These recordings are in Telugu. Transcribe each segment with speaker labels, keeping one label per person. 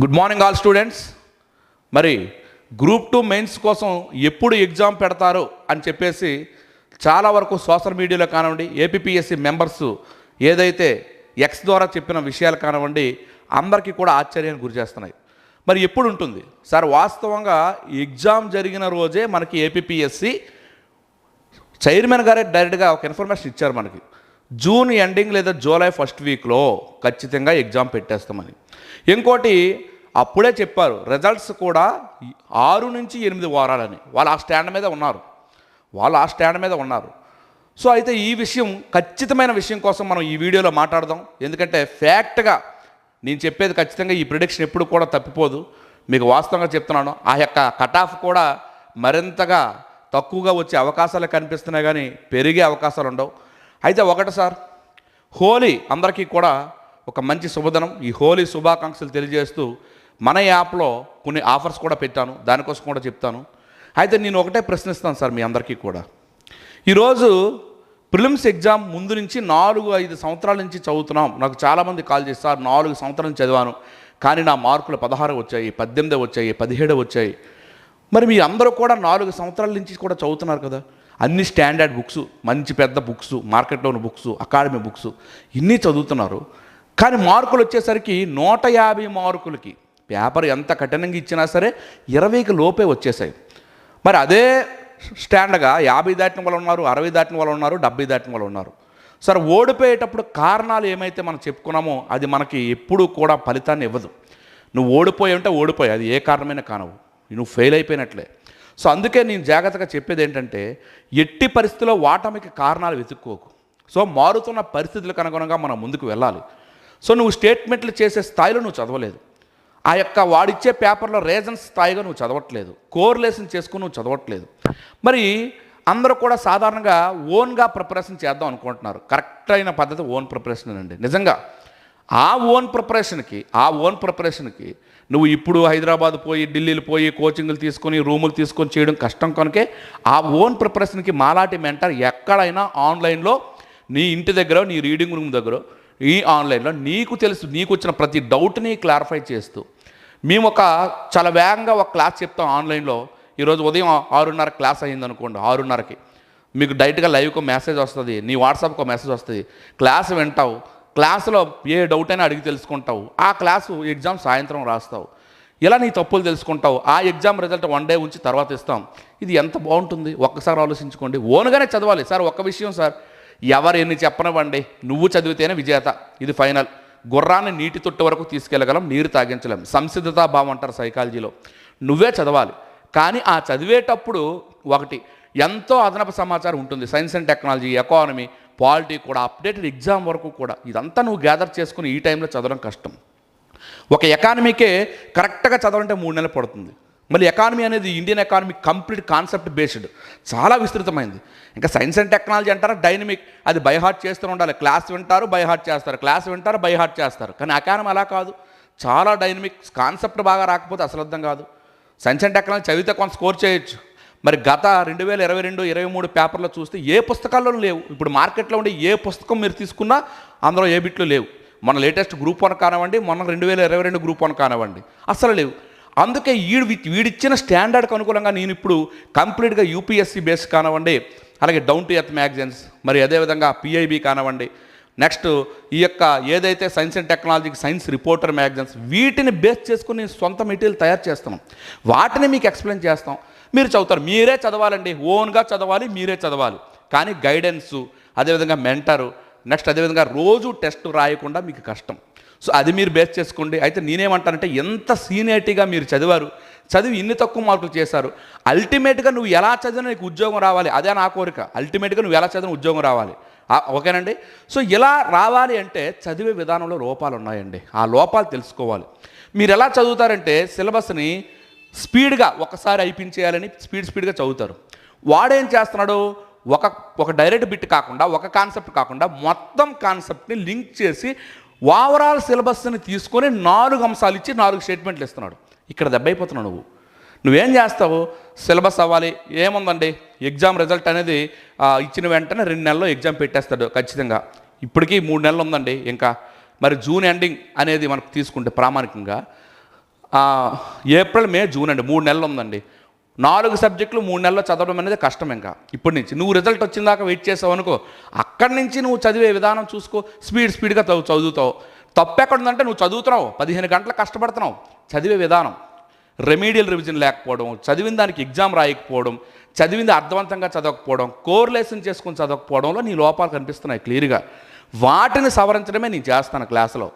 Speaker 1: గుడ్ మార్నింగ్ ఆల్ స్టూడెంట్స్ మరి గ్రూప్ టూ మెయిన్స్ కోసం ఎప్పుడు ఎగ్జామ్ పెడతారు అని చెప్పేసి చాలా వరకు సోషల్ మీడియాలో కానివ్వండి ఏపీఎస్సి మెంబర్స్ ఏదైతే ఎక్స్ ద్వారా చెప్పిన విషయాలు కానివ్వండి అందరికీ కూడా ఆశ్చర్యానికి గురి చేస్తున్నాయి. మరి ఎప్పుడు ఉంటుంది? సార్ వాస్తవంగా ఎగ్జామ్ జరిగిన రోజే మనకి ఏపీఎస్సి చైర్మన్ గారే డైరెక్ట్గా ఒక ఇన్ఫర్మేషన్ ఇచ్చారు మనకి. జూన్ ఎండింగ్ లేదా జూలై ఫస్ట్ వీక్లో ఖచ్చితంగా ఎగ్జామ్ పెట్టేస్తామని. ఇంకోటి అప్పుడే చెప్పారు రిజల్ట్స్ కూడా ఆరు నుంచి ఎనిమిది వారాలని. వాళ్ళు ఆ స్టాండ్ మీద ఉన్నారు. వాళ్ళు ఆ స్టాండ్ మీద ఉన్నారు. సో అయితే ఈ విషయం ఖచ్చితమైన విషయం కోసం మనం ఈ వీడియోలో మాట్లాడదాం. ఎందుకంటే ఫ్యాక్ట్గా నేను చెప్పేది ఖచ్చితంగా ఈ ప్రిడిక్షన్ ఎప్పుడు కూడా తప్పిపోదు. మీకు వాస్తవంగా చెప్తున్నాను. ఆ యొక్క కట్ ఆఫ్ కూడా మరింతగా తక్కువగా వచ్చే అవకాశాలు కనిపిస్తున్నాయి కానీ పెరిగే అవకాశాలు ఉండవు. అయితే ఒకటి సార్ హోలీ అందరికీ కూడా ఒక మంచి శుభదనం. ఈ హోలీ శుభాకాంక్షలు తెలియజేస్తూ మన యాప్లో కొన్ని ఆఫర్స్ కూడా పెట్టాను. దానికోసం కూడా చెప్తాను. అయితే నేను ఒకటే ప్రశ్నిస్తాను సార్ మీ అందరికీ కూడా. ఈరోజు ప్రిలిమ్స్ ఎగ్జామ్ ముందు నుంచి నాలుగు ఐదు సంవత్సరాల నుంచి చదువుతున్నాం. నాకు చాలామంది కాల్ చేస్తారు నాలుగు సంవత్సరాల నుంచి చదివాను. కానీ నా మార్కులు పదహారు వచ్చాయి పద్దెనిమిది వచ్చాయి పదిహేడు వచ్చాయి. మరి మీ అందరూ కూడా నాలుగు సంవత్సరాల నుంచి కూడా చదువుతున్నారు కదా. అన్ని స్టాండర్డ్ బుక్స్ మంచి పెద్ద బుక్స్ మార్కెట్లో ఉన్న బుక్స్ అకాడమీ బుక్స్ ఇన్ని చదువుతున్నారు. కానీ మార్కులు వచ్చేసరికి నూట యాభై మార్కులకి పేపర్ ఎంత కఠినంగా ఇచ్చినా సరే ఇరవైకి లోపే వచ్చేసాయి. మరి అదే స్టాండ్గా యాభై దాటిన వాళ్ళు ఉన్నారు అరవై దాటిన వాళ్ళు ఉన్నారు డెబ్బై దాటిన వాళ్ళు ఉన్నారు. సరే ఓడిపోయేటప్పుడు కారణాలు ఏమైతే మనం చెప్పుకున్నామో అది మనకి ఎప్పుడూ కూడా ఫలితాన్ని ఇవ్వదు. నువ్వు ఓడిపోయి ఉంటే ఓడిపోయి అది ఏ కారణమైనా కానవు. నువ్వు ఫెయిల్ అయిపోయినట్లే. సో అందుకే నేను జాగ్రత్తగా చెప్పేది ఏంటంటే ఎట్టి పరిస్థితిలో వాటమికి కారణాలు వెతుక్కోకు. సో మారుతున్న పరిస్థితులకు అనుగుణంగా మనం ముందుకు వెళ్ళాలి. సో నువ్వు స్టేట్మెంట్లు చేసే స్థాయిలో నువ్వు చదవలేదు. ఆ యొక్క వాడిచ్చే పేపర్లో రీజన్స్ స్థాయిగా నువ్వు చదవట్లేదు. కోర్లేషన్ చేసుకుని నువ్వు చదవట్లేదు. మరి అందరూ కూడా సాధారణంగా ఓన్గా ప్రిపరేషన్ చేద్దాం అనుకుంటున్నారు. కరెక్ట్ అయిన పద్ధతి ఓన్ ప్రిపరేషన్ అండి. నిజంగా ఆ ఓన్ ప్రిపరేషన్కి ఆ ఓన్ ప్రిపరేషన్కి నువ్వు ఇప్పుడు హైదరాబాద్ పోయి ఢిల్లీలు పోయి కోచింగ్లు తీసుకొని రూములు తీసుకొని చేయడం కష్టం కనుకే ఆ ఓన్ ప్రిపరేషన్కి మాలాటి మెంటర్ ఎక్కడైనా ఆన్లైన్లో నీ ఇంటి దగ్గర నీ రీడింగ్ రూమ్ దగ్గర ఈ ఆన్లైన్లో నీకు తెలుసు నీకు వచ్చిన ప్రతి డౌట్ని క్లారిఫై చేస్తూ. మేము ఒక చాలా వేగంగా ఒక క్లాస్ చెప్తాం ఆన్లైన్లో. ఈరోజు ఉదయం ఆరున్నర క్లాస్ అయ్యింది అనుకోండి ఆరున్నరకి. మీకు డైరెక్ట్గా లైవ్కి మెసేజ్ వస్తుంది నీ వాట్సాప్కి మెసేజ్ వస్తుంది. క్లాస్ వింటావు క్లాసులో ఏ డౌట్ అయినా అడిగి తెలుసుకుంటావు. ఆ క్లాసు ఎగ్జామ్ సాయంత్రం రాస్తావు. ఇలా నీ తప్పులు తెలుసుకుంటావు? ఆ ఎగ్జామ్ రిజల్ట్ వన్ డే ఉంచి తర్వాత ఇస్తాం. ఇది ఎంత బాగుంటుంది? ఒక్కసారి ఆలోచించుకోండి. ఓన్గానే చదవాలి. సార్ ఒక్క విషయం సార్. ఎవరు ఎన్ని చెప్పనివ్వండి? నువ్వు చదివితేనే విజేత. ఇది ఫైనల్. గుర్రాన్ని నీటి తొట్టు వరకు తీసుకెళ్ళగలం నీరు తాగించలేం. సంసిద్ధతా భావం అంటారు సైకాలజీలో. నువ్వే చదవాలి. కానీ ఆ చదివేటప్పుడు ఒకటి ఎంతో అదనపు సమాచారం ఉంటుంది. Science and technology economy polity కూడా అప్డేటెడ్ ఎగ్జామ్ వరకు కూడా ఇదంతా నువ్వు గ్యాదర్ చేసుకుని ఈ టైంలో చదవడం కష్టం. ఒక ఎకానమీకే కరెక్ట్గా చదవాలంటే మూడు నెలలు పడుతుంది. మళ్ళీ ఎకానమీ అనేది Indian economy complete concept based. చాలా విస్తృతమైంది. ఇంకా సైన్స్ అండ్ టెక్నాలజీ అంటారా? డైనమిక్. అది బై హార్ట్ చేస్తూ ఉండాలి. క్లాస్ వింటారు బై హార్ట్ చేస్తారు. క్లాస్ వింటారు బై హార్ట్ చేస్తారు. కానీ ఎకానమీ అలా కాదు. చాలా డైనమిక్ కాన్సెప్ట్ బాగా రాకపోతే అసలు అర్థం కాదు. సైన్స్ అండ్ టెక్నాలజీ చదివితే కొంత స్కోర్ చేయొచ్చు. మరి గత రెండు వేల ఇరవై రెండు ఇరవై మూడు పేపర్లో చూస్తే ఏ పుస్తకాల్లో లేవు. ఇప్పుడు మార్కెట్లో ఉండే ఏ పుస్తకం మీరు తీసుకున్నా అందులో ఏ బిట్లు లేవు. మన లేటెస్ట్ గ్రూప్ వన్ కానివ్వండి మొన్న రెండు వేల ఇరవై రెండు గ్రూప్ వన్ కానివ్వండి అసలు లేవు. అందుకే ఈడు వీడిచ్చిన స్టాండర్డ్కి అనుకూలంగా నేను ఇప్పుడు కంప్లీట్గా యూపీఎస్సీ బేస్ కానివ్వండి అలాగే డౌన్ టు ఎర్త్ మ్యాగజైన్స్ మరి అదేవిధంగా పిఐబి కానివ్వండి నెక్స్ట్ ఈ యొక్క ఏదైతే సైన్స్ అండ్ టెక్నాలజీకి సైన్స్ రిపోర్టర్ మ్యాగజైన్స్ వీటిని బేస్ చేసుకుని సొంత మెటీరియల్ తయారు చేస్తాం వాటిని మీకు ఎక్స్ప్లెయిన్ చేస్తాం. మీరు చదువుతారు. మీరే చదవాలండి. ఓన్గా చదవాలి మీరే చదవాలి. కానీ గైడెన్సు అదేవిధంగా మెంటరు నెక్స్ట్ అదేవిధంగా రోజు టెస్ట్ రాయకుండా మీకు కష్టం. సో అది మీరు బేస్ చేసుకోండి. అయితే నేనేమంటానంటే ఎంత సీనియరిటీగా మీరు చదివారు చదివి ఇన్ని తక్కువ మార్కులు చేశారు అల్టిమేట్గా నువ్వు ఎలా చదివినా నీకు ఉద్యోగం రావాలి. అదే నా కోరిక. అల్టిమేట్గా నువ్వు ఎలా చదివిన ఉద్యోగం రావాలి. ఓకేనండి? సో ఇలా రావాలి అంటే చదివే విధానంలో లోపాలు ఉన్నాయండి ఆ లోపాలు తెలుసుకోవాలి. మీరు ఎలా చదువుతారంటే సిలబస్ని స్పీడ్గా ఒకసారి అయిపించేయాలని స్పీడ్ స్పీడ్గా చదువుతారు. వాడేం చేస్తున్నాడు? ఒక ఒక డైరెక్ట్ బిట్ కాకుండా ఒక కాన్సెప్ట్ కాకుండా మొత్తం కాన్సెప్ట్ని లింక్ చేసి ఓవరాల్ సిలబస్ని తీసుకొని నాలుగు అంశాలు ఇచ్చి నాలుగు స్టేట్మెంట్లు ఇస్తున్నాడు. ఇక్కడ దెబ్బైపోతున్నావు నువ్వు. నువ్వేం చేస్తావు? సిలబస్ అవ్వాలి. ఏముందండి? ఎగ్జామ్ రిజల్ట్ అనేది ఇచ్చిన వెంటనే రెండు నెలల్లో ఎగ్జామ్ పెట్టేస్తాడు ఖచ్చితంగా. ఇప్పటికీ మూడు నెలలు ఉందండి ఇంకా. మరి జూన్ ఎండింగ్ అనేది మనకు తీసుకుంటే ప్రామాణికంగా ఏప్రిల్ మే జూన్ అండి మూడు నెలలు ఉందండి. నాలుగు సబ్జెక్టులు మూడు నెలల్లో చదవడం అనేది కష్టం ఇంకా. ఇప్పటి నుంచి. నువ్వు రిజల్ట్ వచ్చిన దాకా వెయిట్ చేసావు అనుకో అక్కడి నుంచి నువ్వు చదివే విధానం చూసుకో స్పీడ్ స్పీడ్గా చదువు చదువుతావు. తప్పు ఎక్కడ ఉందంటే నువ్వు చదువుతున్నావు పదిహేను గంటలు కష్టపడుతున్నావు చదివే విధానం. రెమీడియల్ రివిజన్ లేకపోవడం చదివిన దానికి ఎగ్జామ్ రాయకపోవడం చదివింది అర్థవంతంగా చదవకపోవడం కోర్లేషన్ చేసుకుని చదవకపోవడంలో నీ లోపాలు కనిపిస్తున్నాయి క్లియర్గా వాటిని సవరించడమే నేను చేస్తాను క్లాసులో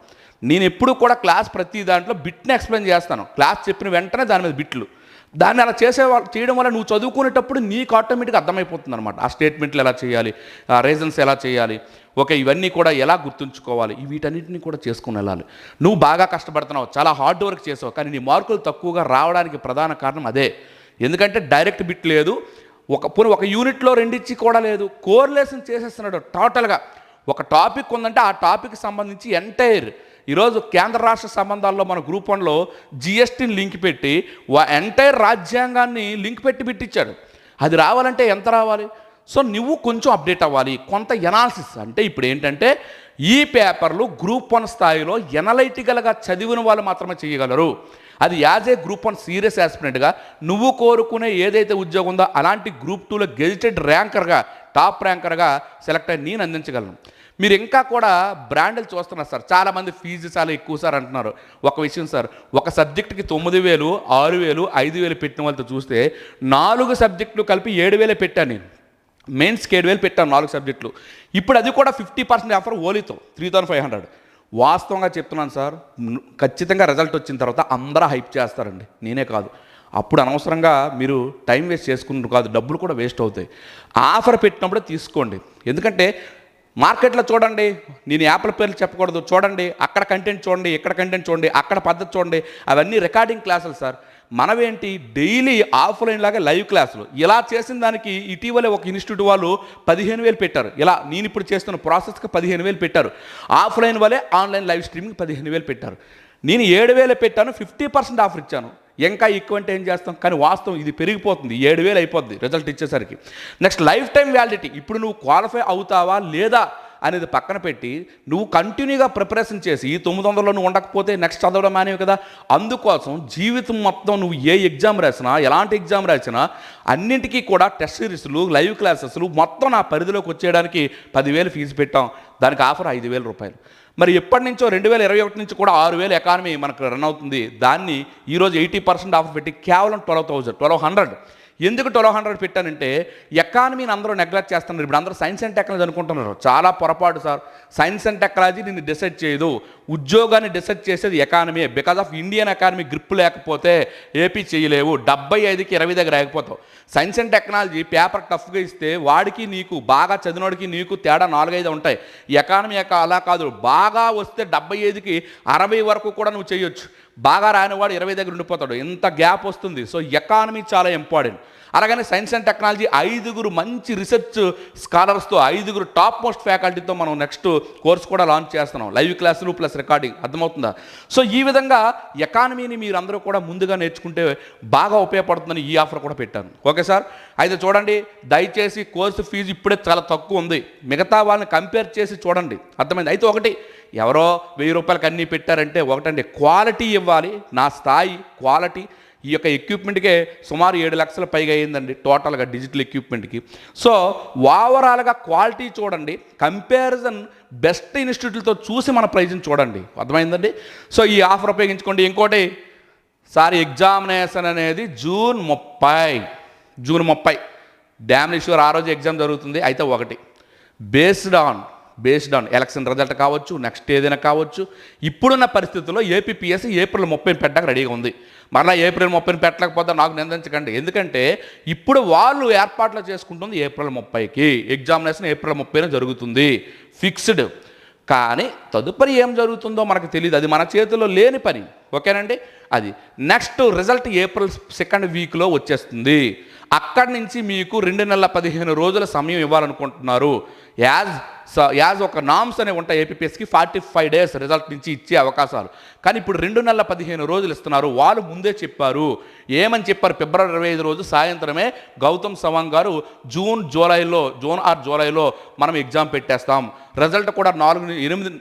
Speaker 1: నేను ఎప్పుడు కూడా క్లాస్ ప్రతి దాంట్లో బిట్ని ఎక్స్ప్లెయిన్ చేస్తాను. క్లాస్ చెప్పిన వెంటనే దాని మీద బిట్లు. దాన్ని అలా చేసే చేయడం వల్ల నువ్వు చదువుకునేటప్పుడు నీకు ఆటోమేటిక్గా అర్థమైపోతుంది అనమాట ఆ స్టేట్మెంట్లు ఎలా చేయాలి ఆ రీజన్స్ ఎలా చేయాలి ఓకే ఇవన్నీ కూడా ఎలా గుర్తుంచుకోవాలి వీటన్నిటిని కూడా చేసుకుని వెళ్ళాలి. నువ్వు బాగా కష్టపడుతున్నావు చాలా హార్డ్ వర్క్ చేసావు కానీ నీ మార్కులు తక్కువగా రావడానికి ప్రధాన కారణం అదే. ఎందుకంటే డైరెక్ట్ బిట్ లేదు ఒక పోనీ ఒక యూనిట్లో రెండిచ్చి కూడా లేదు. కోర్లేషన్ చేసేస్తున్నాడు టోటల్గా. ఒక టాపిక్ ఉందంటే ఆ టాపిక్ సంబంధించి ఎంటైర్ ఈరోజు కేంద్ర రాష్ట్ర సంబంధాల్లో మన గ్రూప్ వన్లో జిఎస్టీని లింక్ పెట్టి ఎంటైర్ రాజ్యాంగాన్ని లింక్ పెట్టి పెట్టించాడు. అది రావాలంటే ఎంత రావాలి? సో నువ్వు కొంచెం అప్డేట్ అవ్వాలి. కొంత ఎనాలిసిస్ అంటే ఇప్పుడు ఏంటంటే ఈ పేపర్లు గ్రూప్ వన్ స్థాయిలో ఎనలైటికల్గా చదివిన వాళ్ళు మాత్రమే చేయగలరు. అది as a group one serious యాస్పిరెంట్గా నువ్వు కోరుకునే ఏదైతే ఉద్యోగం ఉందో అలాంటి గ్రూప్ టూలో గెజిటెడ్ ర్యాంకర్గా టాప్ ర్యాంకర్గా సెలెక్ట్ అయ్యి నేను అందించగలను. మీరు ఇంకా కూడా బ్రాండ్లు చూస్తున్నారు సార్. చాలామంది ఫీజు చాలా ఎక్కువ సార్ అంటున్నారు. ఒక విషయం సార్ ఒక సబ్జెక్టుకి తొమ్మిది వేలు ఆరు వేలు ఐదు వేలు పెట్టిన వాళ్ళతో చూస్తే నాలుగు సబ్జెక్టులు కలిపి ఏడు వేలే పెట్టాను నేను. మెయిన్స్కి ఏడు వేలు పెట్టాను నాలుగు సబ్జెక్టులు. ఇప్పుడు అది కూడా ఫిఫ్టీ పర్సెంట్ ఆఫర్ ఓలీతో త్రీ థౌసండ్ ఫైవ్ హండ్రెడ్. వాస్తవంగా చెప్తున్నాను సార్ ఖచ్చితంగా రిజల్ట్ వచ్చిన తర్వాత అందరూ హైప్ చేస్తారండి. నేనే కాదు. అప్పుడు అనవసరంగా మీరు టైం వేస్ట్ చేసుకుంటారు కాదు డబ్బులు కూడా వేస్ట్ అవుతాయి. ఆఫర్ పెట్టినప్పుడే తీసుకోండి. ఎందుకంటే మార్కెట్లో చూడండి నేను యాప్ల పేర్లు చెప్పకూడదు. చూడండి అక్కడ కంటెంట్ చూడండి ఇక్కడ కంటెంట్ చూడండి అక్కడ పద్ధతి చూడండి అవన్నీ రికార్డింగ్ క్లాసులు సార్. మనమేంటి డైలీ ఆఫ్లైన్ లాగా లైవ్ క్లాసులు ఇలా చేసిన దానికి ఇటీవలే ఒక ఇన్స్టిట్యూట్ వాళ్ళు పదిహేను వేలు పెట్టారు. ఇలా నేను ఇప్పుడు చేస్తున్న ప్రాసెస్కి పదిహేను వేలు పెట్టారు. ఆఫ్లైన్ వల్లే ఆన్లైన్ లైవ్ స్ట్రీమింగ్ పదిహేను వేలు పెట్టారు. నేను ఏడు వేలు పెట్టాను ఫిఫ్టీ పర్సెంట్ ఆఫర్ ఇచ్చాను. ఇంకా ఎక్కువ అంటే ఏం చేస్తాం? కానీ వాస్తవం ఇది పెరిగిపోతుంది. ఏడు వేలు అయిపోద్ది రిజల్ట్ ఇచ్చేసరికి. నెక్స్ట్ లైఫ్ టైం వ్యాలిడిటీ ఇప్పుడు నువ్వు క్వాలిఫై అవుతావా లేదా అనేది పక్కన పెట్టి నువ్వు కంటిన్యూగా ప్రిపరేషన్ చేసి ఈ తొమ్మిది వందలలో నువ్వు ఉండకపోతే నెక్స్ట్ చదవడం మానేవి కదా? అందుకోసం జీవితం మొత్తం నువ్వు ఏ ఎగ్జామ్ రాసినా ఎలాంటి ఎగ్జామ్ రాసినా అన్నింటికీ కూడా టెస్ట్ సిరీస్లు లైవ్ క్లాసెస్లు మొత్తం నా పరిధిలోకి వచ్చేయడానికి పదివేలు ఫీజు పెట్టాం. దానికి ఆఫర్ ఐదు వేల రూపాయలు. మరి ఎప్పటి నుంచో రెండు వేల ఇరవై ఒకటి నుంచి కూడా ఆరు వేల ఎకానమీ మనకు రన్ అవుతుంది. దాన్ని ఈరోజు ఎయిటీ పర్సెంట్ ఆఫర్ పెట్టి కేవలం ట్వెల్వ్ థౌజండ్ ట్వెల్వ్ హండ్రెడ్. ఎందుకు ట్వెల్వ్ హండ్రెడ్ పెట్టానంటే ఎకానమీని అందరూ నెగ్లెక్ట్ చేస్తున్నారు. ఇప్పుడు అందరూ సైన్స్ అండ్ టెక్నాలజీ అనుకుంటున్నారు. చాలా పొరపాటు సార్. సైన్స్ అండ్ టెక్నాలజీ నిన్ను డిసైడ్ చేయదు. ఉద్యోగాన్ని డిసైడ్ చేసేది economy because of Indian economy grip లేకపోతే ఏపీ చేయలేవు. డెబ్బై ఐదుకి ఇరవై దగ్గర ఆగిపోతావు. సైన్స్ అండ్ టెక్నాలజీ పేపర్ టఫ్గా ఇస్తే వాడికి నీకు బాగా చదివినోడికి నీకు తేడా నాలుగైదు ఉంటాయి. ఎకానమీ యొక్క అలా కాదు. బాగా వస్తే డెబ్బై ఐదుకి అరవై వరకు కూడా నువ్వు చేయొచ్చు. బాగా రానివాడు ఇరవై దగ్గర ఉండిపోతాడు. ఇంత గ్యాప్ వస్తుంది. సో ఎకానమీ చాలా ఇంపార్టెంట్ అలాగనే సైన్స్ అండ్ టెక్నాలజీ ఐదుగురు మంచి రీసెర్చ్ స్కాలర్స్తో ఐదుగురు టాప్ మోస్ట్ ఫ్యాకల్టీతో మనం నెక్స్ట్ కోర్స్ కూడా లాంచ్ చేస్తున్నాం. లైవ్ క్లాసులు ప్లస్ రికార్డింగ్. అర్థమవుతుందా? సో ఈ విధంగా ఎకానమీని మీరు అందరూ కూడా ముందుగా నేర్చుకుంటే బాగా ఉపయోగపడుతుందని ఈ ఆఫర్ కూడా పెట్టాను. Okay sir? అయితే చూడండి దయచేసి కోర్సు ఫీజు ఇప్పుడే చాలా తక్కువ ఉంది. మిగతా వాళ్ళని కంపేర్ చేసి చూడండి. అర్థమైంది? అయితే ఒకటి ఎవరో వెయ్యి రూపాయలకి అన్నీ పెట్టారంటే ఒకటండి క్వాలిటీ ఇవ్వాలి. నా స్థాయి క్వాలిటీ ఈ యొక్క ఎక్విప్మెంట్కే సుమారు ఏడు లక్షల పైగా అయిందండి టోటల్గా డిజిటల్ ఎక్విప్మెంట్కి సో ఓవరాల్గా క్వాలిటీ చూడండి కంపారిజన్ బెస్ట్ ఇన్స్టిట్యూట్లతో చూసి మన ప్రైజ్ని చూడండి. అర్థమైందండి? సో ఈ ఆఫర్ ఉపయోగించుకోండి. ఇంకోటి సార్ ఎగ్జామినేషన్ అనేది జూన్ ముప్పై జూన్ ముప్పై. డ్యామ్ ఇష్యూర్ ఆ రోజు ఎగ్జామ్ జరుగుతుంది. అయితే ఒకటి based on based on election result కావచ్చు నెక్స్ట్ ఏదైనా కావచ్చు ఇప్పుడున్న పరిస్థితుల్లో ఏపీపీఎస్సీ ఏప్రిల్ ముప్పై పెట్టడానికి రెడీగా ఉంది. మరలా ఏప్రిల్ ముప్పైని పెట్టలేకపోతే నాకు నిందించకండి. ఎందుకంటే ఇప్పుడు వాళ్ళు ఏర్పాట్లు చేసుకుంటుంది ఏప్రిల్ ముప్పైకి. ఎగ్జామినేషన్ ఏప్రిల్ ముప్పైన జరుగుతుంది. ఫిక్స్డ్ కానీ తదుపరి ఏం జరుగుతుందో మనకు తెలియదు అది మన చేతిలో లేని పని. ఓకేనండి? అది నెక్స్ట్ రిజల్ట్ ఏప్రిల్ సెకండ్ వీక్లో వచ్చేస్తుంది. అక్కడి నుంచి మీకు రెండు నెలల పదిహేను రోజుల సమయం ఇవ్వాలనుకుంటున్నారు. యాజ్ యాజ్ ఒక నామ్స్ అనేవి ఉంటాయి ఏపీఎస్కి ఫార్టీ ఫైవ్ డేస్ రిజల్ట్ నుంచి ఇచ్చే అవకాశాలు. కానీ ఇప్పుడు రెండు నెలల పదిహేను రోజులు ఇస్తున్నారు. వాళ్ళు ముందే చెప్పారు. ఏమని చెప్పారు? ఫిబ్రవరి ఇరవై ఐదు రోజు సాయంత్రమే గౌతమ్ సవాంగ్ గారు జూన్ జూలైలో జూన్ ఆర్ జూలైలో మనం ఎగ్జామ్ పెట్టేస్తాం. రిజల్ట్ కూడా నాలుగు ఎనిమిది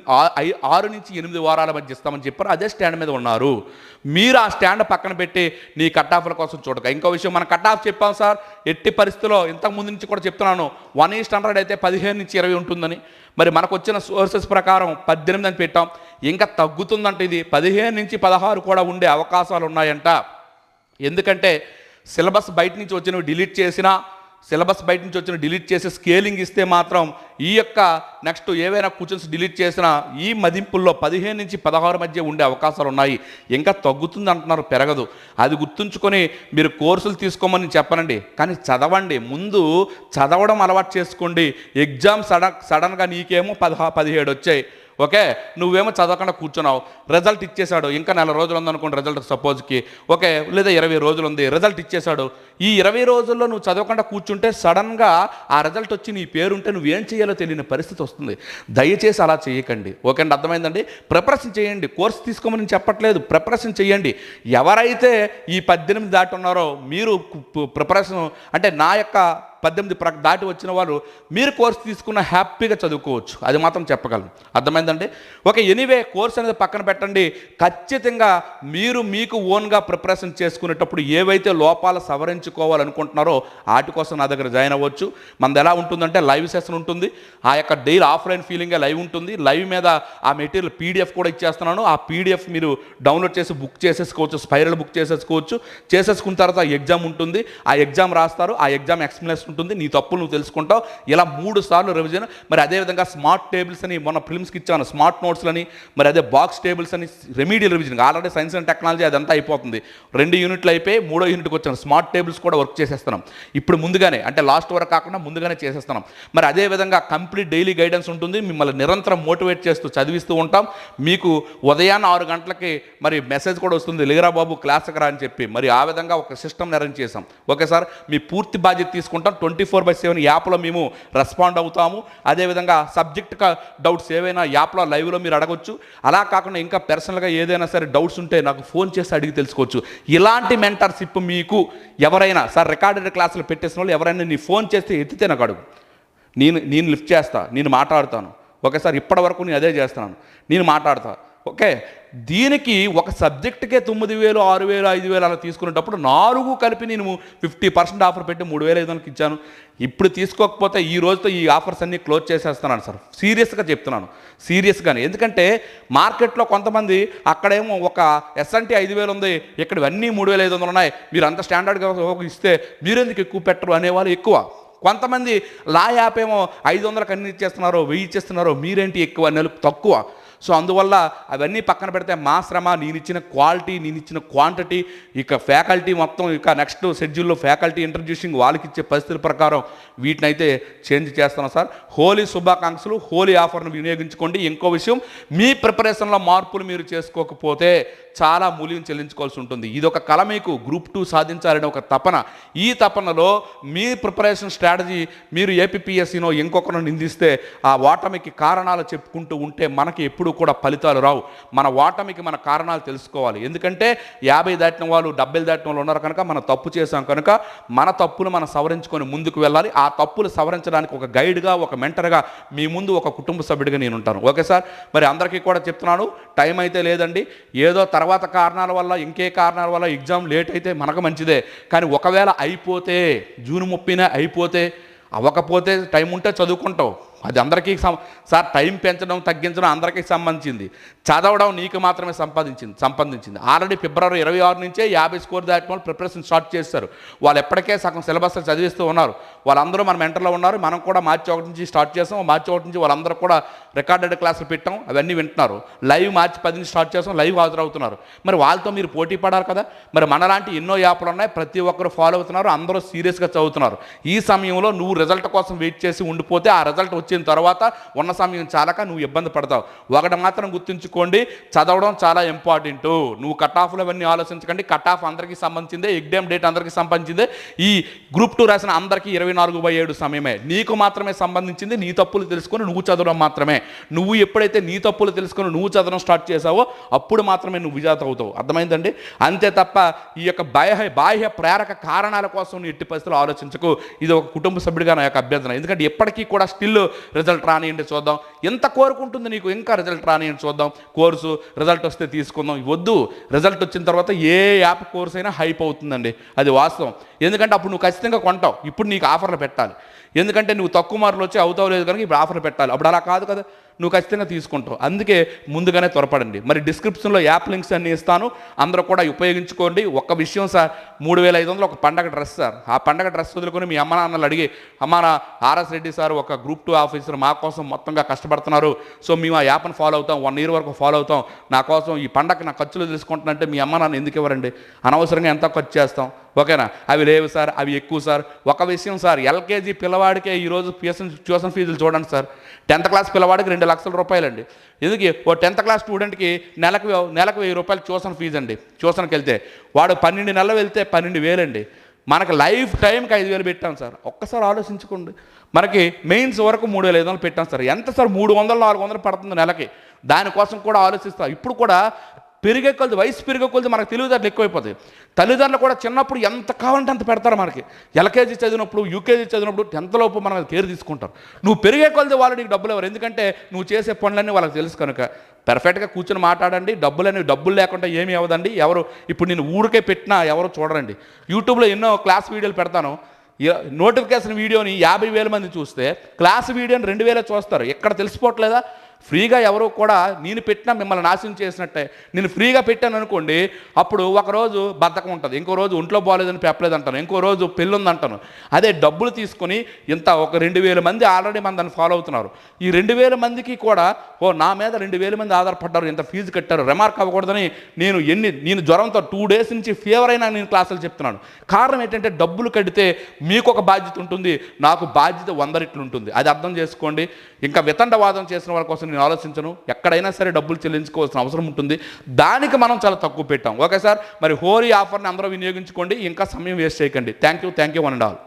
Speaker 1: ఆరు నుంచి ఎనిమిది వారాల మధ్య ఇస్తామని చెప్పారు. అదే స్టాండ్ మీద ఉన్నారు. మీరు ఆ స్టాండ్ పక్కన పెట్టి నీ కట్ ఆఫ్ల కోసం చూడక. ఇంకో విషయం మనం కట్ ఆఫ్ చెప్పాం సార్. ఎట్టి పరిస్థితిలో ఇంతకు ముందు నుంచి కూడా చెప్తున్నాను. వన్ ఈస్ట్ హండ్రెడ్ అయితే పదిహేను నుంచి ఇరవై ఉంటుందని. మరి మనకు వచ్చిన సోర్సెస్ ప్రకారం పద్దెనిమిది అని పెట్టాం. ఇంకా తగ్గుతుందంటే ఇది. పదిహేను నుంచి పదహారు కూడా ఉండే అవకాశాలు ఉన్నాయంట. ఎందుకంటే సిలబస్ బయట నుంచి వచ్చినవి డిలీట్ చేసినా సిలబస్ బయట నుంచి వచ్చిన డిలీట్ చేసి స్కేలింగ్ ఇస్తే మాత్రం ఈ యొక్క నెక్స్ట్ ఏవైనా క్వశ్చన్స్ డిలీట్ చేసినా ఈ మదింపుల్లో పదిహేను నుంచి పదహారు మధ్య ఉండే అవకాశాలు ఉన్నాయి. ఇంకా తగ్గుతుంది అంటున్నారు పెరగదు. అది గుర్తుంచుకొని మీరు కోర్సులు తీసుకోమని చెప్పనండి. కానీ చదవండి. ముందు చదవడం అలవాటు చేసుకోండి. ఎగ్జామ్ సడన్ సడన్గా నీకేమో పదహా పదిహేడు వచ్చాయి. ఓకే? నువ్వేమో చదవకుండా కూర్చున్నావు. రిజల్ట్ ఇచ్చేశాడు. ఇంకా నెల రోజులు ఉందనుకోండి రిజల్ట్ సపోజ్కి ఓకే? లేదా ఇరవై రోజులు ఉంది. రిజల్ట్ ఇచ్చేశాడు. ఈ ఇరవై రోజుల్లో నువ్వు చదవకుండా కూర్చుంటే సడన్గా ఆ రిజల్ట్ వచ్చి నీ పేరుంటే నువ్వేం చేయాలో తెలియని పరిస్థితి వస్తుంది. దయచేసి అలా చేయకండి. ఓకే అండి అర్థమైందండి? ప్రిపరేషన్ చేయండి. కోర్స్ తీసుకోమని నేను చెప్పట్లేదు. ప్రిపరేషన్ చేయండి. ఎవరైతే ఈ పద్దెనిమిది దాటి ఉన్నారో మీరు ప్రిపరేషన్ అంటే నా యొక్క పద్దెనిమిది ప్ర దాటి వచ్చిన వారు మీరు కోర్స్ తీసుకున్న హ్యాపీగా చదువుకోవచ్చు. అది మాత్రం చెప్పగలను. అర్థమైందండి? ఓకే ఎనీవే కోర్స్ అనేది పక్కన పెట్టండి. ఖచ్చితంగా మీరు మీకు ఓన్గా ప్రిపరేషన్ చేసుకునేటప్పుడు ఏవైతే లోపాలు సవరించుకోవాలనుకుంటున్నారో వాటి కోసం నా దగ్గర జాయిన్ అవ్వచ్చు. మనది ఎలా ఉంటుందంటే లైవ్ సెషన్ ఉంటుంది. ఆ యొక్క డైలీ ఆఫ్లైన్ ఫీలింగే లైవ్ ఉంటుంది. లైవ్ మీద ఆ మెటీరియల్ పీడిఎఫ్ కూడా ఇచ్చేస్తున్నాను. ఆ పీడిఎఫ్ మీరు డౌన్లోడ్ చేసి బుక్ చేసేసుకోవచ్చు. స్పైరల్ బుక్ చేసేసుకోవచ్చు. చేసేసుకున్న తర్వాత ఎగ్జామ్ ఉంటుంది. ఆ ఎగ్జామ్ రాస్తారు. ఆ ఎగ్జామ్ ఎక్స్ప్లెనేషన్ ఉంటుంది నీ తప్పులు నువ్వు తెలుసుకుంటావు. ఇలా మూడు సార్లు రివిజన్ మరి అదేవిధంగా స్మార్ట్ టేబుల్స్ అని మొన్న ఫిల్మ్స్కి ఇచ్చాను స్మార్ట్ నోట్స్ అని మరి అదే బాక్స్ టేబుల్స్ అని remedial revision already science and technology అదంతా అయిపోతుంది. రెండు యూనిట్లు అయిపోయి మూడో యూనిట్కి వచ్చాను. స్మార్ట్ టేబుల్స్ కూడా వర్క్ చేసేస్తున్నాం. ఇప్పుడు ముందుగానే అంటే లాస్ట్ వరకు కాకుండా ముందుగానే చేసేస్తున్నాం. మరి అదే విధంగా కంప్లీట్ డైలీ గైడెన్స్ ఉంటుంది. మిమ్మల్ని నిరంతరం మోటివేట్ చేస్తూ చదివిస్తూ ఉంటాం. మీకు ఉదయాన్నే ఆరు గంటలకి మరి మెసేజ్ కూడా వస్తుంది లేరా బాబు క్లాస్కి రా అని చెప్పి. మరి ఆ విధంగా ఒక సిస్టమ్ అరేంజ్ చేసాం ఓకే సార్? మీ పూర్తి బాధ్యత తీసుకుంటాం. ట్వంటీ ఫోర్ బై సెవెన్ యాప్లో మేము రెస్పాండ్ అవుతాము. అదేవిధంగా సబ్జెక్ట్ డౌట్స్ ఏవైనా యాప్లో లైవ్లో మీరు అడగొచ్చు. అలా కాకుండా ఇంకా పర్సనల్గా ఏదైనా సరే డౌట్స్ ఉంటే నాకు ఫోన్ చేసి అడిగి తెలుసుకోవచ్చు. ఇలాంటి మెంటర్షిప్ మీకు ఎవరైనా సార్ రికార్డెడ్ క్లాసులు పెట్టేసిన వాళ్ళు ఎవరైనా నీ ఫోన్ చేస్తే ఎత్తితే నాకు అడుగు. నేను నేను లిఫ్ట్ చేస్తా నేను మాట్లాడతాను. ఓకే సార్ ఇప్పటి వరకు నేను అదే చేస్తున్నాను. నేను మాట్లాడతా. ఓకే? దీనికి ఒక సబ్జెక్టుకే తొమ్మిది వేలు ఆరు వేలు ఐదు వేలు అలా తీసుకునేటప్పుడు నాలుగు కలిపి నేను ఫిఫ్టీ పర్సెంట్ ఆఫర్ పెట్టి మూడు వేల ఐదు వందలకి ఇచ్చాను. ఇప్పుడు తీసుకోకపోతే ఈ రోజుతో ఈ ఆఫర్స్ అన్నీ క్లోజ్ చేసేస్తున్నాను సార్. సీరియస్గా చెప్తున్నాను. సీరియస్గానే. ఎందుకంటే మార్కెట్లో కొంతమంది అక్కడేమో ఒక ఎస్ఎన్టీ ఐదు వేలు ఉంది ఇక్కడ ఇవన్నీ మూడు వేల ఐదు వందలు ఉన్నాయి మీరు అంత స్టాండర్డ్గా ఇస్తే మీరెందుకు ఎక్కువ పెట్టరు అనేవాళ్ళు ఎక్కువ. కొంతమంది లా యాప్ ఏమో ఐదు వందలకు అన్ని ఇచ్చేస్తున్నారో వెయ్యి ఇచ్చేస్తున్నారో మీరేంటి ఎక్కువ నెల తక్కువ. సో అందువల్ల అవన్నీ పక్కన పెడితే మా శ్రమ నేను ఇచ్చిన క్వాలిటీ నేను ఇచ్చిన క్వాంటిటీ ఇక ఫ్యాకల్టీ మొత్తం ఇక నెక్స్ట్ షెడ్యూల్లో ఫ్యాకల్టీ ఇంట్రడ్యూసింగ్ వాళ్ళకి ఇచ్చే పరిస్థితుల ప్రకారం వీటిని అయితే చేంజ్ చేస్తున్నాం సార్. హోలీ శుభాకాంక్షలు హోలీ ఆఫర్ను వినియోగించుకోండి. ఇంకో విషయం మీ ప్రిపరేషన్లో మార్పులు మీరు చేసుకోకపోతే చాలా మూల్యం చెల్లించుకోవాల్సి ఉంటుంది. ఇది ఒక కళ మీకు గ్రూప్ టూ సాధించాలనే ఒక తపన. ఈ తపనలో మీ ప్రిపరేషన్ స్ట్రాటజీ మీరు ఏపీఎస్సీనో ఇంకొకరిని నిందిస్తే ఆ ఓటమికి కారణాలు చెప్పుకుంటూ ఉంటే మనకి ఎప్పుడు కూడా ఫలితాలు రావు. మన ఓటమికి మన కారణాలు తెలుసుకోవాలి. ఎందుకంటే యాభై దాటిన వాళ్ళు డెబ్బై దాటిన వాళ్ళు ఉన్నారు కనుక మనం తప్పు చేసాం కనుక మన తప్పులు మనం సవరించుకొని ముందుకు వెళ్ళాలి. ఆ తప్పులు సవరించడానికి ఒక గైడ్గా ఒక మెంటర్గా మీ ముందు ఒక కుటుంబ సభ్యుడిగా నేను ఉంటాను. Okay sir? మరి అందరికీ కూడా చెప్తున్నాను టైం అయితే లేదండి. ఏదో తర్వాత కారణాల వల్ల ఇంకే కారణాల వల్ల ఎగ్జామ్ లేట్ అయితే మనకు మంచిదే. కానీ ఒకవేళ అయిపోతే జూన్ ముప్పినే అయిపోతే అవ్వకపోతే టైం ఉంటే చదువుకుంటావు అది అందరికీ సార్ టైం పెంచడం తగ్గించడం అందరికీ సంబంధించింది. చదవడం నీకు మాత్రమే సంపాదించింది సంపాదించింది ఆల్రెడీ ఫిబ్రవరి ఇరవై ఆరు నుంచే యాభై స్కోర్ దాటి వాళ్ళు ప్రిపరేషన్ స్టార్ట్ చేస్తారు. వాళ్ళు ఎప్పటికే సగం సిలబస్ చదివిస్తూ ఉన్నారు. వాళ్ళందరూ మన మెంటర్లో ఉన్నారు. మనం కూడా మార్చి ఒకటి నుంచి స్టార్ట్ చేసాం మార్చి ఒకటి నుంచి వాళ్ళందరూ కూడా రికార్డెడ్ క్లాసులు పెట్టాం. అవన్నీ వింటున్నారు. లైవ్ మార్చి పది నుంచి స్టార్ట్ చేసాం లైవ్ హాజరవుతున్నారు. మరి వాళ్ళతో మీరు పోటీ పడాలి కదా. మరి మనలాంటి ఎన్నో యాప్లు ఉన్నాయి. ప్రతి ఒక్కరు ఫాలో అవుతున్నారు. అందరూ సీరియస్గా చదువుతున్నారు. ఈ సమయంలో నువ్వు రిజల్ట్ కోసం వెయిట్ చేసి ఉండిపోతే ఆ రిజల్ట్ వచ్చిన తర్వాత ఉన్న సమయం చాలక నువ్వు ఇబ్బంది పడతావు. ఒకటి మాత్రం గుర్తుంచుకోండి చదవడం చాలా ఇంపార్టెంట్. నువ్వు కట్ ఆఫ్లు అవన్నీ ఆలోచించకండి. కట్ ఆఫ్ అందరికీ సంబంధించిందే ఎగ్జామ్ డేట్ అందరికీ సంబంధించిందే. ఈ గ్రూప్ టూ రాసిన అందరికీ ఇరవై నాలుగు బై ఏడు సమయమే. నీకు మాత్రమే సంబంధించింది నీ తప్పులు తెలుసుకొని నువ్వు చదవడం మాత్రమే. నువ్వు ఎప్పుడైతే నీ తప్పులు తెలుసుకొని నువ్వు చదవడం స్టార్ట్ చేసావో అప్పుడు మాత్రమే నువ్వు విజాత అవుతావు. అర్థమైందండి? అంతే తప్ప ఈ యొక్క బాహ్య బాహ్య ప్రేరక కారణాల కోసం నువ్వు ఎట్టి పరిస్థితులు ఆలోచించకు. ఇది ఒక కుటుంబ సభ్యుడిగా నా యొక్క అభ్యర్థన. ఎందుకంటే ఎప్పటికీ కూడా స్టిల్ రిజల్ట్ రానియండి చూద్దాం. ఎంత కోరుకుంటుంది నీకు? ఇంకా రిజల్ట్ రానియండి చూద్దాం. కోర్సు రిజల్ట్ వస్తే తీసుకుందాం. వద్దు. రిజల్ట్ వచ్చిన తర్వాత ఏ యాప్ కోర్స్ అయినా హైప్ అవుతుందండి. అది వాస్తవం. ఎందుకంటే అప్పుడు నువ్వు ఖచ్చితంగా కొంటావు. ఇప్పుడు నీకు ఆఫర్లు పెట్టాలి. ఎందుకంటే నువ్వు తక్కువ మార్కులు వచ్చి అవుతావు లేదు కనుక ఇప్పుడు ఆఫర్లు పెట్టాలి. అప్పుడు అలా కాదు కదా. నువ్వు ఖచ్చితంగా తీసుకుంటావు. అందుకే ముందుగానే త్వరపడండి. మరి డిస్క్రిప్షన్లో యాప్ లింక్స్ అన్ని ఇస్తాను. అందరూ కూడా ఉపయోగించుకోండి. ఒక్క విషయం సార్ మూడు వేల ఐదు వందలు ఒక పండగ డ్రెస్ సార్. ఆ పండగ డ్రెస్ వదులుకొని మీ అమ్మ నాన్నలు అడిగి అమ్మ ఆర్ఎస్ రెడ్డి సార్ ఒక గ్రూప్ టూ ఆఫీసర్ మా కోసం మొత్తంగా కష్టపడుతున్నారు. సో మేము ఆ యాప్ని ఫాలో అవుతాం. వన్ ఇయర్ వరకు ఫాలో అవుతాం. నా కోసం ఈ పండగ నా ఖర్చులు తెలుసుకుంటున్నంటే మీ అమ్మ నాన్న ఎందుకు ఇవ్వరండి? అనవసరంగా ఎంత ఖర్చు చేస్తాం? ఓకేనా? అవి లేవు సార్ అవి ఎక్కువ సార్. ఒక విషయం సార్ ఎల్కేజీ పిల్లవాడికే ఈరోజు ట్యూషన్ ట్యూషన్ ఫీజులు చూడండి సార్. టెన్త్ క్లాస్ పిల్లవాడికి రెండు లక్షల రూపాయలండి. ఎందుకు? ఓ టెన్త్ క్లాస్ స్టూడెంట్కి నెలకు నెలకు వెయ్యి రూపాయలు ట్యూషన్ ఫీజు అండి ట్యూషన్కి వెళ్తే వాడు పన్నెండు నెలలు వెళ్తే పన్నెండు వేలండి. మనకి లైఫ్ టైంకి ఐదు వేలు పెట్టాం సార్. ఒక్కసారి ఆలోచించుకోండి. మనకి మెయిన్స్ వరకు మూడు వేల ఐదు వందలు పెట్టాం సార్. ఎంత సార్? మూడు వందలు నాలుగు వందలు పడుతుంది నెలకి. దానికోసం కూడా ఆలోచిస్తాం. ఇప్పుడు కూడా పెరిగే కొలది వయసు పెరిగే కొలది మనకు తెలివితేటలు ఎక్కువైపోతాయి. తల్లిదండ్రులు కూడా చిన్నప్పుడు ఎంత కావాలంటే అంత పెడతారు మనకి. ఎల్కేజీ చదివినప్పుడు యూకేజీ చదివినప్పుడు టెన్త్ లోపు కేర్ తీసుకుంటారు నువ్వు పెరిగే కొలది వాళ్ళు నీకు డబ్బులు ఎవరు ఎందుకంటే నువ్వు చేసే పనులన్నీ వాళ్ళకి తెలుసు కనుక. పెర్ఫెక్ట్గా కూర్చొని మాట్లాడండి. డబ్బులు అనేవి డబ్బులు లేకుండా ఏమీ అవ్వదండి. ఎవరు ఇప్పుడు నేను ఊరికే పెట్టినా ఎవరు చూడరండి. యూట్యూబ్లో ఎన్నో క్లాస్ వీడియోలు పెడతాను. నోటిఫికేషన్ వీడియోని యాభై వేల మంది చూస్తే క్లాస్ వీడియోని రెండు వేలే చూస్తారు. ఎక్కడ తెలిసిపోవట్లేదా? ఫ్రీగా ఎవరు కూడా నేను పెట్టినా మిమ్మల్ని నాశనం చేసినట్టే. నేను ఫ్రీగా పెట్టాను అనుకోండి అప్పుడు ఒకరోజు బద్ధకం ఉంటుంది. ఇంకో రోజు ఒంట్లో బాగాలేదని చెప్పలేదు అంటాను. ఇంకో రోజు పెళ్ళి ఉంది అంటాను. అదే డబ్బులు తీసుకొని ఇంత ఒక రెండు వేల మంది ఆల్రెడీ మన దాన్ని ఫాలో అవుతున్నారు. ఈ రెండు వేల మందికి కూడా ఓ నా మీద రెండు వేల మంది ఆధారపడ్డారు ఇంత ఫీజు కట్టారు రిమార్క్ అవ్వకూడదని నేను ఎన్ని నేను జ్వరంతో టూ డేస్ నుంచి ఫీవర్ అయినా నేను క్లాసులు చెప్తున్నాను. కారణం ఏంటంటే డబ్బులు కడితే మీకు ఒక బాధ్యత ఉంటుంది నాకు బాధ్యత వందరిట్లు ఉంటుంది. అది అర్థం చేసుకోండి. ఇంకా వితండవాదం చేసిన వాళ్ళ కోసం నేను ఆలోచించను. ఎక్కడైనా సరే డబ్బులు చెల్లించుకోవాల్సిన అవసరం ఉంటుంది. దానికి మనం చాలా తక్కువ పెట్టాం. Okay sir? మరి హోరీ ఆఫర్ని అందరూ వినియోగించుకోండి. ఇంకా సమయం వేస్ట్ చేయకండి. Thank you thank you one and all.